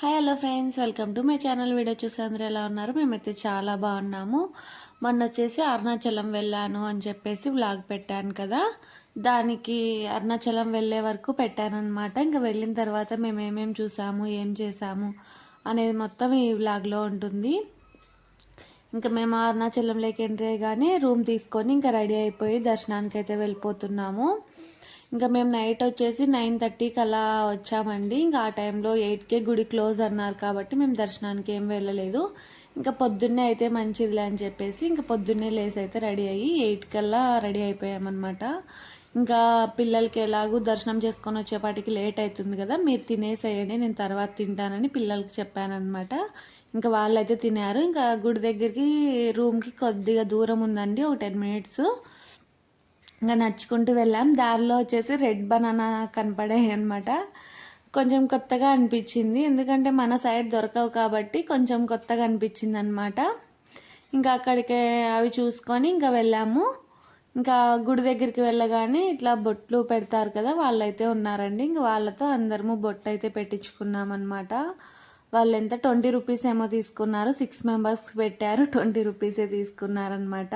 Hi hello friends welcome to my channel video చూసే అందరూ ఎలా ఉన్నారు? మేమైతే చాలా బాగున్నాము. మొన్న వచ్చేసి అరుణాచలం వెళ్ళాను అని చెప్పేసి వ్లాగ్ పెట్టాను కదా. దానికి అరుణాచలం వెళ్ళే వరకు పెట్టానమాట ఇంకా వెళ్ళిన తర్వాత మేము ఏమేమి చూసాము ఏం చేసాము అనేది మొత్తం ఈ వ్లాగ్లో ఉంటుంది. ఇంకా మేము అరుణాచలంలోకి ఎంట్రీ కానీ రూమ్ తీసుకొని ఇంకా రెడీ అయిపోయి దర్శనానికి అయితే వెళ్ళిపోతున్నాము. ఇంకా మేము నైట్ వచ్చేసి నైన్ థర్టీకి అలా వచ్చామండి. ఇంకా ఆ టైంలో ఎయిట్కే గుడి క్లోజ్ అన్నారు కాబట్టి మేము దర్శనానికి ఏం వెళ్ళలేదు. ఇంకా పొద్దున్నే అయితే మంచిదిలే అని చెప్పేసి ఇంకా పొద్దున్నే లేసి అయితే రెడీ అయ్యి ఎయిట్ కల్లా రెడీ అయిపోయామన్నమాట. ఇంకా పిల్లలకి ఎలాగూ దర్శనం చేసుకొని వచ్చేపాటికి లేట్ అవుతుంది కదా మీరు తినేసేయండి నేను తర్వాత తింటానని పిల్లలకి చెప్పానమాట ఇంకా వాళ్ళైతే తినారు ఇంకా గుడి దగ్గరికి రూమ్కి కొద్దిగా దూరం ఉందండి ఒక టెన్ మినిట్స్. ఇంకా నడుచుకుంటూ వెళ్ళాం. దారిలో వచ్చేసి రెడ్ బనానా కనపడాయి అనమాట కొంచెం కొత్తగా అనిపించింది. ఎందుకంటే మన సైడ్ దొరకవు కాబట్టి కొంచెం కొత్తగా అనిపించింది అనమాట ఇంకా అక్కడికే అవి చూసుకొని ఇంకా వెళ్ళాము. ఇంకా గుడి దగ్గరికి వెళ్ళగానే ఇట్లా బొట్లు పెడతారు కదా వాళ్ళైతే ఉన్నారండి. ఇంకా వాళ్ళతో అందరము బొట్టు అయితే పెట్టించుకున్నాం అనమాట వాళ్ళు ఎంత ట్వంటీ రూపీస్ ఏమో తీసుకున్నారు సిక్స్ మెంబర్స్కి పెట్టారు ట్వంటీ రూపీసే తీసుకున్నారనమాట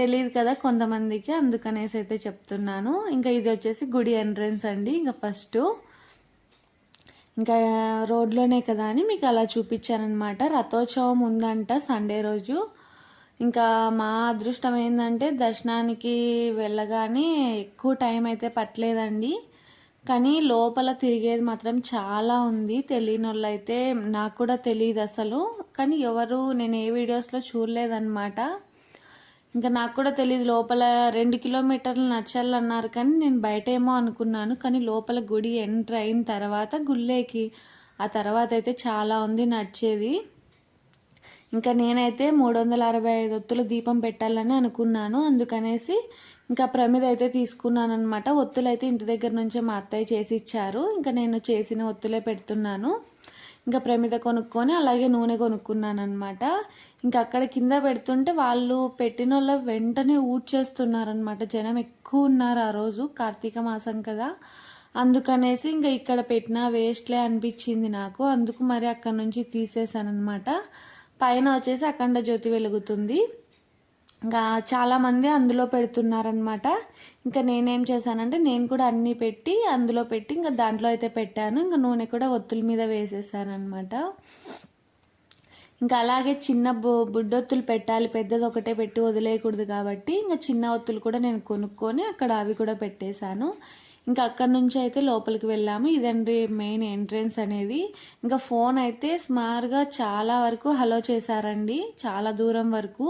తెలియదు కదా కొంతమందికి అందుకనేసి అయితే చెప్తున్నాను. ఇంకా ఇది వచ్చేసి గుడి ఎంట్రన్స్ అండి. ఇంకా ఫస్ట్ ఇంకా రోడ్లోనే కదా అని మీకు అలా చూపించానమాట రథోత్సవం ఉందంట సండే రోజు. ఇంకా మా అదృష్టం ఏంటంటే దర్శనానికి వెళ్ళగానే ఎక్కువ టైం అయితే పట్టలేదండి. కానీ లోపల తిరిగేది మాత్రం చాలా ఉంది. తెలియని వాళ్ళు అయితే నాకు కూడా తెలియదు అసలు. కానీ ఎవరు నేను ఏ వీడియోస్లో చూడలేదన్నమాట. ఇంకా నాకు కూడా తెలియదు లోపల రెండు కిలోమీటర్లు నడచాలన్నారు కానీ నేను బయట ఏమో అనుకున్నాను. కానీ లోపల గుడి ఎంటర్ అయిన తర్వాత గుళ్ళేకి ఆ తర్వాత అయితే చాలా ఉంది నడిచేది. ఇంకా నేనైతే మూడు వందల అరవై ఐదు ఒత్తులు దీపం పెట్టాలని అనుకున్నాను. అందుకనేసి ఇంకా ప్రమిద అయితే తీసుకున్నాను అనమాట ఒత్తులు అయితే ఇంటి దగ్గర నుంచే మా అత్తయ్య చేసి ఇచ్చారు ఇంకా నేను చేసిన ఒత్తులే పెడుతున్నాను. ఇంకా ప్రమిద కొనుక్కొని అలాగే నూనె కొనుక్కున్నాను అనమాట ఇంకా అక్కడ కింద పెడుతుంటే వాళ్ళు పెట్టిన వాళ్ళ వెంటనే ఊడ్చేస్తున్నారనమాట జనం ఎక్కువ ఉన్నారు ఆ రోజు కార్తీక మాసం కదా. అందుకనేసి ఇంకా ఇక్కడ పెట్టిన వేస్ట్లే అనిపించింది నాకు. అందుకు మరి అక్కడ నుంచి తీసేసాను అనమాట పైన వచ్చేసి అఖండ జ్యోతి వెలుగుతుంది. ఇంకా చాలామంది అందులో పెడుతున్నారనమాట ఇంకా నేనేం చేశానంటే నేను కూడా అన్నీ పెట్టి అందులో పెట్టి ఇంకా దాంట్లో అయితే పెట్టాను. ఇంకా నూనె కూడా ఒత్తుల మీద వేసేసాను అనమాట ఇంకా అలాగే చిన్న బు బుడ్డొత్తులు పెట్టాలి. పెద్దది ఒకటే పెట్టి వదిలేయకూడదు కాబట్టి ఇంకా చిన్న ఒత్తులు కూడా నేను కొనుక్కొని అక్కడ అవి కూడా పెట్టేశాను. ఇంకా అక్కడ నుంచి అయితే లోపలికి వెళ్ళాము. ఇదండి మెయిన్ ఎంట్రన్స్ అనేది. ఇంకా ఫోన్ అయితే స్మార్గా చాలా వరకు హలో చేశారండి. చాలా దూరం వరకు.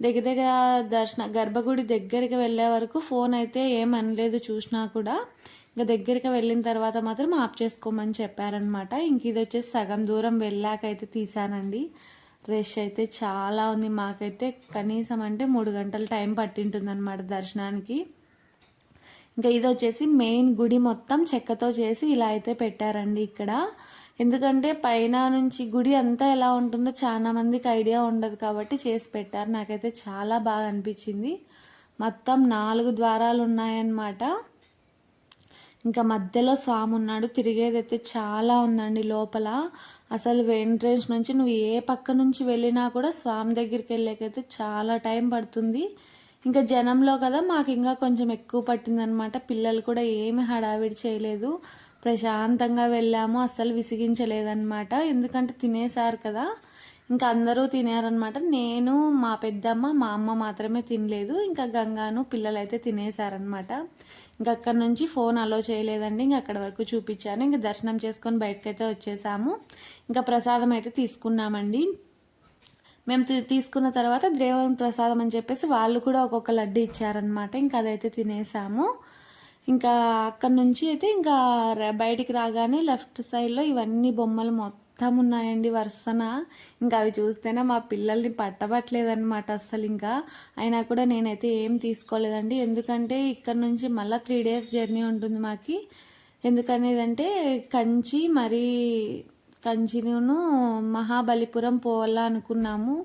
దగ్గర దగ్గర దర్శన గర్భగుడి దగ్గరికి వెళ్ళే వరకు ఫోన్ అయితే ఏం అనలేదు చూసినా కూడా. ఇంకా దగ్గరికి వెళ్ళిన తర్వాత మాత్రం ఆఫ్ చేసుకోమని చెప్పారనమాట ఇంక ఇది వచ్చేసి సగం దూరం వెళ్ళాక అయితే తీసానండి రష్ అయితే చాలా ఉంది. మాకైతే కనీసం అంటే మూడు గంటల టైం పట్టింటుందన్నమాట దర్శనానికి. ఇంకా ఇది వచ్చేసి మెయిన్ గుడి మొత్తం చెక్కతో చేసి ఇలా అయితే పెట్టారండి ఇక్కడ. ఎందుకంటే పైన నుంచి గుడి అంతా ఎలా ఉంటుందో చాలా మందికి ఐడియా ఉండదు కాబట్టి చేసి పెట్టారు. నాకైతే చాలా బాగా అనిపించింది. మొత్తం నాలుగు ద్వారాలు ఉన్నాయన్నమాట. ఇంకా మధ్యలో స్వామి ఉన్నాడు. తిరిగేదైతే చాలా ఉందండి లోపల. అసలు ఎంట్రెన్స్ నుంచి నువ్వు ఏ పక్క నుంచి వెళ్ళినా కూడా స్వామి దగ్గరికి వెళ్ళేకైతే చాలా టైం పడుతుంది. ఇంకా జనంలో కదా మాకు ఇంకా కొంచెం ఎక్కువ పట్టిందనమాట పిల్లలు కూడా ఏమి హడావిడి చేయలేదు. ప్రశాంతంగా వెళ్ళాము. అస్సలు విసిగించలేదన్నమాట. ఎందుకంటే తినేసారు కదా. ఇంకా అందరూ తినారనమాట నేను మా పెద్దమ్మ మా అమ్మ మాత్రమే తినలేదు. ఇంకా గంగాను పిల్లలు అయితే తినేసారనమాట ఇంకా అక్కడ నుంచి ఫోన్ అలో చేయలేదండి. ఇంకా అక్కడ వరకు చూపించాను. ఇంకా దర్శనం చేసుకొని బయటకైతే వచ్చేసాము. ఇంకా ప్రసాదం అయితే తీసుకున్నామండి. మేము తీసుకున్న తర్వాత దేవరం ప్రసాదం అని చెప్పేసి వాళ్ళు కూడా ఒక్కొక్క లడ్డు ఇచ్చారనమాట ఇంకా అదైతే తినేసాము. ఇంకా అక్కడ నుంచి అయితే ఇంకా బయటికి రాగానే లెఫ్ట్ సైడ్లో ఇవన్నీ బొమ్మలు మొత్తం ఉన్నాయండి వరుసన. ఇంకా అవి చూస్తేనే మా పిల్లల్ని పట్టబట్టలేదన్నమాట అస్సలు ఇంకా. అయినా కూడా నేనైతే ఏం తీసుకోలేదండి. ఎందుకంటే ఇక్కడ నుంచి మళ్ళీ త్రీ డేస్ జర్నీ ఉంటుంది మాకి. ఎందుకనేదంటే కంచి మరి కంచిను మహాబలిపురం పోవాలా అనుకున్నాము.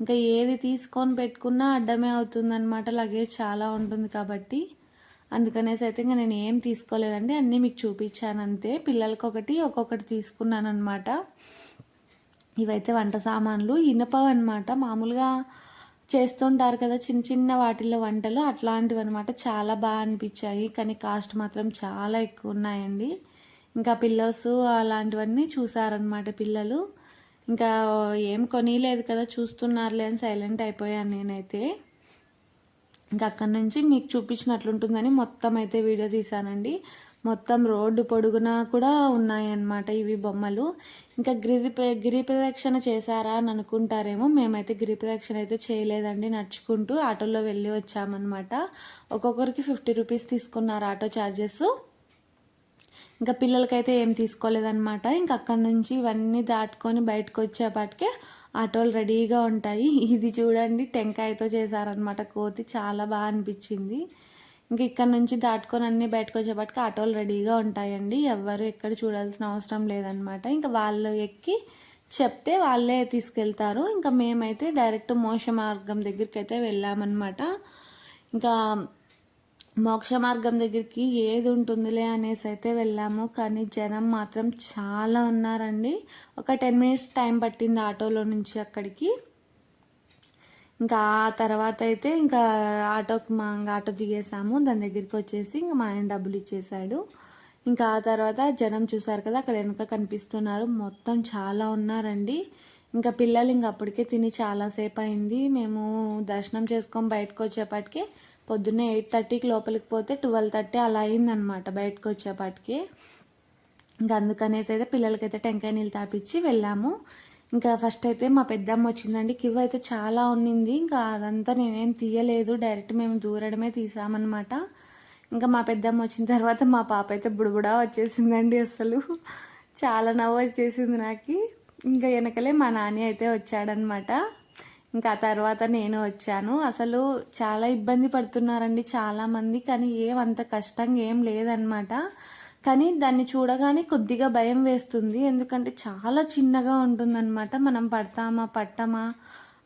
ఇంకా ఏది తీసుకొని పెట్టుకున్నా అడ్డమే అవుతుందన్నమాట. లగేజ్ చాలా ఉంటుంది కాబట్టి. అందుకనేసి అయితే ఇంకా నేను ఏం తీసుకోలేదండి. అన్నీ మీకు చూపించాను అంతే. పిల్లలకి ఒకటి ఒక్కొక్కటి తీసుకున్నాను అనమాట ఇవైతే వంట సామాన్లు ఇనపవి అనమాట మామూలుగా చేస్తుంటారు కదా చిన్న చిన్న వాటిల్లో వంటలు అట్లాంటివి అనమాట చాలా బాగా అనిపించాయి. కానీ కాస్ట్ మాత్రం చాలా ఎక్కువ ఉన్నాయండి ఇంకా పిల్లోస్ అలాంటివన్నీ చూసారనమాట పిల్లలు. ఇంకా ఏం కొనిలేదు కదా చూస్తున్నారులే అని సైలెంట్ అయిపోయాను నేనైతే. ఇంకా అక్కడి నుంచి మీకు చూపించినట్లుంటుందని మొత్తం అయితే వీడియో తీశానండి. మొత్తం రోడ్డు పొడుగునా కూడా ఉన్నాయన్నమాట ఇవి బొమ్మలు. ఇంకా గిరి గిరి ప్రదక్షిణ చేశారా అని అనుకుంటారేమో మేమైతే గిరి ప్రదక్షిణ అయితే చేయలేదండి. నడుచుకుంటూ ఆటోలో వెళ్ళి వచ్చామన్నమాట. ఒక్కొక్కరికి ఫిఫ్టీ రూపీస్ తీసుకున్నారు ఆటో ఛార్జెస్ ఇంకా పిల్లలకైతే ఏం తీసుకోలేదన్నమాట. ఇంకా అక్కడి నుంచి ఇవన్నీ దాటుకొని బయటకు వచ్చేపాటికే ఆటోలు రెడీగా ఉంటాయి. ఇది చూడండి టెంకాయతో చేశారనమాట కోతి. చాలా బాగా అనిపించింది. ఇంక ఇక్కడ నుంచి దాటుకొని అన్నీ బయటకు వచ్చేపాటికి ఆటోలు రెడీగా ఉంటాయండి. ఎవరు ఎక్కడ చూడాల్సిన అవసరం లేదనమాట ఇంకా వాళ్ళు ఎక్కి చెప్తే వాళ్ళే తీసుకెళ్తారు. ఇంకా మేమైతే డైరెక్ట్ మోస మార్గం దగ్గరికి అయితే వెళ్ళామన్నమాట. ఇంకా మోక్ష మార్గం దగ్గరికి ఏది ఉంటుందిలే అనేసి అయితే వెళ్ళాము. కానీ జనం మాత్రం చాలా ఉన్నారండి. ఒక టెన్ మినిట్స్ టైం పట్టింది ఆటోలో నుంచి అక్కడికి. ఇంకా ఆ తర్వాత అయితే ఇంకా ఆటోకి మా ఆటో దిగేసాము. దాని దగ్గరికి వచ్చేసి ఇంకా మా ఆయన డబ్బులు ఇచ్చేసాడు. ఇంకా ఆ తర్వాత జనం చూసారు కదా అక్కడ వెనుక కనిపిస్తున్నారు. మొత్తం చాలా ఉన్నారండి. ఇంకా పిల్లలు ఇంకా అప్పటికే తిని చాలాసేపు అయింది. మేము దర్శనం చేసుకొని బయటకు వచ్చేపటికి పొద్దున్నే ఎయిట్ థర్టీకి లోపలికి పోతే ట్వెల్వ్ థర్టీ అలా అయిందనమాట బయటకు వచ్చేపాటికి. ఇంకా అందుకనేసి అయితే పిల్లలకైతే టెంకాయ నీళ్ళు తాపించి వెళ్ళాము. ఇంకా ఫస్ట్ అయితే మా పెద్దమ్మ వచ్చిందండి. కివ్ అయితే చాలా ఉన్నింది. ఇంకా అదంతా నేనేం తీయలేదు. డైరెక్ట్ మేము దూరడమే తీసామన్నమాట. ఇంకా మా పెద్దమ్మ వచ్చిన తర్వాత మా పాప అయితే బుడబుడా వచ్చేసిందండి అసలు. చాలా నవ్వు వచ్చేసింది నాకు. ఇంకా వెనకలే మా నాని అయితే వచ్చాడనమాట ఇంకా ఆ తర్వాత నేను వచ్చాను. అసలు చాలా ఇబ్బంది పడుతున్నారండి చాలామంది కానీ ఏం అంత కష్టంగా ఏం లేదనమాట కానీ దాన్ని చూడగానే కొద్దిగా భయం వేస్తుంది. ఎందుకంటే చాలా చిన్నగా ఉంటుందన్నమాట. మనం పడతామా పట్టమా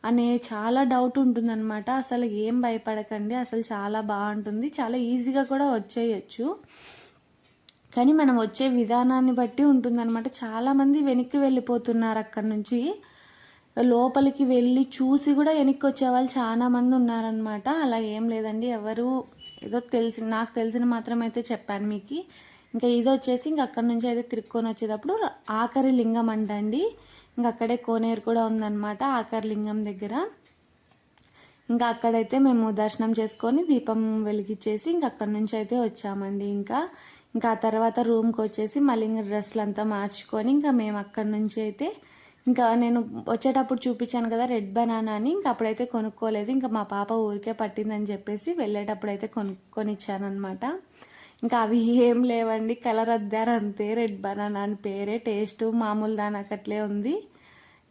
అనే చాలా డౌట్ ఉంటుందన్నమాట. అసలు ఏం భయపడకండి అసలు చాలా బాగుంటుంది. చాలా ఈజీగా కూడా వచ్చేయచ్చు. కానీ మనం వచ్చే విధానాన్ని బట్టి ఉంటుందన్నమాట. చాలామంది వెనక్కి వెళ్ళిపోతున్నారు అక్కడి నుంచి. లోపలికి వెళ్ళి చూసి కూడా వెనక్కి వచ్చే వాళ్ళు చాలామంది ఉన్నారనమాట అలా ఏం లేదండి. ఎవరు ఏదో తెలిసి నాకు తెలిసిన మాత్రం అయితే చెప్పాను మీకు. ఇంకా ఇది వచ్చేసి ఇంక అక్కడ నుంచి అయితే తిరుక్కొని వచ్చేటప్పుడు ఆఖరి లింగం అంటండి. ఇంక అక్కడే కోనేరు కూడా ఉందన్నమాట ఆఖరి లింగం దగ్గర. ఇంకా అక్కడైతే మేము దర్శనం చేసుకొని దీపం వెలిగించేసి ఇంక అక్కడి నుంచి అయితే వచ్చామండి ఇంకా. ఇంకా ఆ తర్వాత రూమ్కి వచ్చేసి మళ్ళీ ఇంకా డ్రెస్సులు అంతా మార్చుకొని ఇంకా మేము అక్కడి నుంచి అయితే ఇంకా నేను వచ్చేటప్పుడు చూపించాను కదా రెడ్ బనానా అని. ఇంకా అప్పుడైతే కొనుక్కోలేదు. ఇంకా మా పాప ఊరికే పట్టిందని చెప్పేసి వెళ్ళేటప్పుడు అయితే కొనుక్కొని ఇచ్చానమాట ఇంకా అవి ఏం లేవండి. కలర్ అద్దారు అంతే. రెడ్ బనానా అని పేరే. టేస్ట్ మామూలు దానకట్లే ఉంది.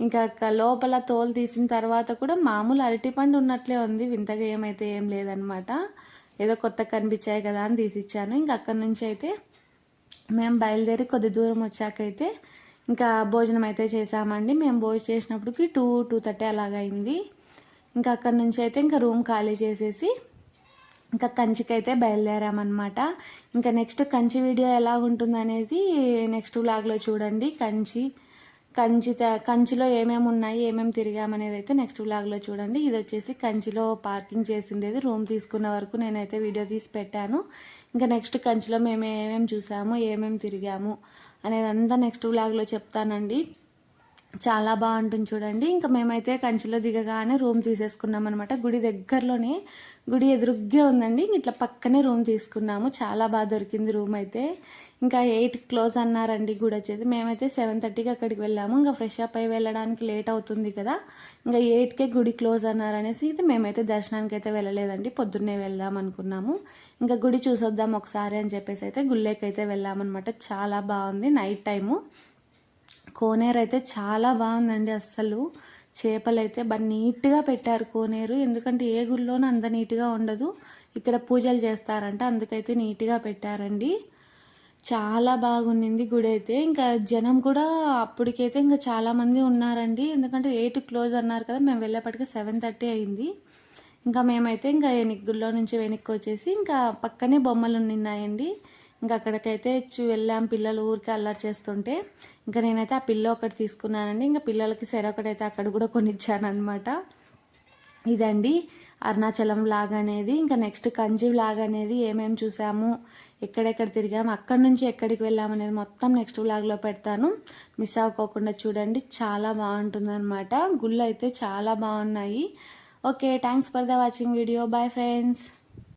ఇంకా లోపల తోలు తీసిన తర్వాత కూడా మామూలు అరటిపండు ఉన్నట్లే ఉంది. వింతగా ఏమైతే ఏం లేదనమాట ఏదో కొత్త కనిపించాయి కదా అని తీసిచ్చాను. ఇంకా అక్కడి నుంచి అయితే మేము బయలుదేరి కొద్ది దూరం వచ్చాకైతే ఇంకా భోజనం అయితే చేసామండి మేము భోజనం చేసినప్పటికి టూ టూ థర్టీ అలాగైంది ఇంకా అక్కడి నుంచి అయితే ఇంకా రూమ్ ఖాళీ చేసేసి ఇంకా కంచికైతే బయలుదేరామన్నమాట. ఇంకా నెక్స్ట్ కంచి వీడియో ఎలా ఉంటుందనేది నెక్స్ట్ వ్లాగ్లో చూడండి. కంచి కంచి కంచిలో ఏమేమి ఉన్నాయి ఏమేమి తిరిగామనేది అయితే నెక్స్ట్ వ్లాగ్లో చూడండి. ఇది వచ్చేసి కంచిలో పార్కింగ్ చేసిండేది. రూమ్ తీసుకున్న వరకు నేనైతే వీడియో తీసి పెట్టాను. ఇంకా నెక్స్ట్ కంచిలో మేము ఏమేమి చూసాము ఏమేమి తిరిగాము అనేది అంతా నెక్స్ట్ వ్లాగ్లో చెప్తానండి. చాలా బాగుంటుంది చూడండి. ఇంకా మేమైతే కంచిలో దిగగానే రూమ్ తీసేసుకున్నాం అనమాట గుడి దగ్గరలోనే గుడి ఎదురుగ్గే ఉందండి. ఇట్లా పక్కనే రూమ్ తీసుకున్నాము. చాలా బాగా దొరికింది రూమ్ అయితే. ఇంకా ఎయిట్ క్లోజ్ అన్నారండి గుడి వచ్చేది. మేమైతే సెవెన్ థర్టీకి అక్కడికి వెళ్ళాము. ఇంకా ఫ్రెష్ అప్ అయి వెళ్ళడానికి లేట్ అవుతుంది కదా. ఇంకా ఎయిట్కే గుడి క్లోజ్ అన్నారనేసి అయితే మేమైతే దర్శనానికి అయితే వెళ్ళలేదండి. పొద్దున్నే వెళ్దాం అనుకున్నాము. ఇంకా గుడి చూసొద్దాం ఒకసారి అని చెప్పేసి అయితే గుళ్ళేకైతే వెళ్ళామన్నమాట. చాలా బాగుంది నైట్ టైము. కోనేరు అయితే చాలా బాగుందండి అస్సలు. చేపలు అయితే బాగా నీట్గా పెట్టారు కోనేరు. ఎందుకంటే ఏ గుళ్ళోనూ అంత నీట్గా ఉండదు. ఇక్కడ పూజలు చేస్తారంట అందుకైతే నీట్గా పెట్టారండి. చాలా బాగుండింది గుడి అయితే. ఇంకా జనం కూడా అప్పటికైతే ఇంకా చాలామంది ఉన్నారండి. ఎందుకంటే ఎయిట్ క్లోజ్ అన్నారు కదా మేము వెళ్ళేపటికి సెవెన్ థర్టీ అయింది. ఇంకా మేమైతే ఇంకా గుళ్ళో నుంచి వెనక్కి వచ్చేసి ఇంకా పక్కనే బొమ్మలు ఉన్నాయండి ఇంకా అక్కడికైతే చూ వెళ్ళాం. పిల్లలు ఊరికి అల్లరి చేస్తుంటే ఇంకా నేనైతే ఆ పిల్ల ఒకటి తీసుకున్నానండి. ఇంకా పిల్లలకి సరే ఒకటైతే అక్కడ కూడా కొనిచ్చానమాట ఇదండి అరుణాచలం లాగ్ అనేది. ఇంకా నెక్స్ట్ కంజీవ్ లాగ్ అనేది ఏమేమి చూసాము ఎక్కడెక్కడ తిరిగాము అక్కడి నుంచి ఎక్కడికి వెళ్ళాము అనేది మొత్తం నెక్స్ట్ వ్లాగ్లో పెడతాను. మిస్ అవ్వకోకుండా చూడండి. చాలా బాగుంటుంది గుళ్ళు అయితే చాలా బాగున్నాయి. Okay thanks for the watching video. Bye friends.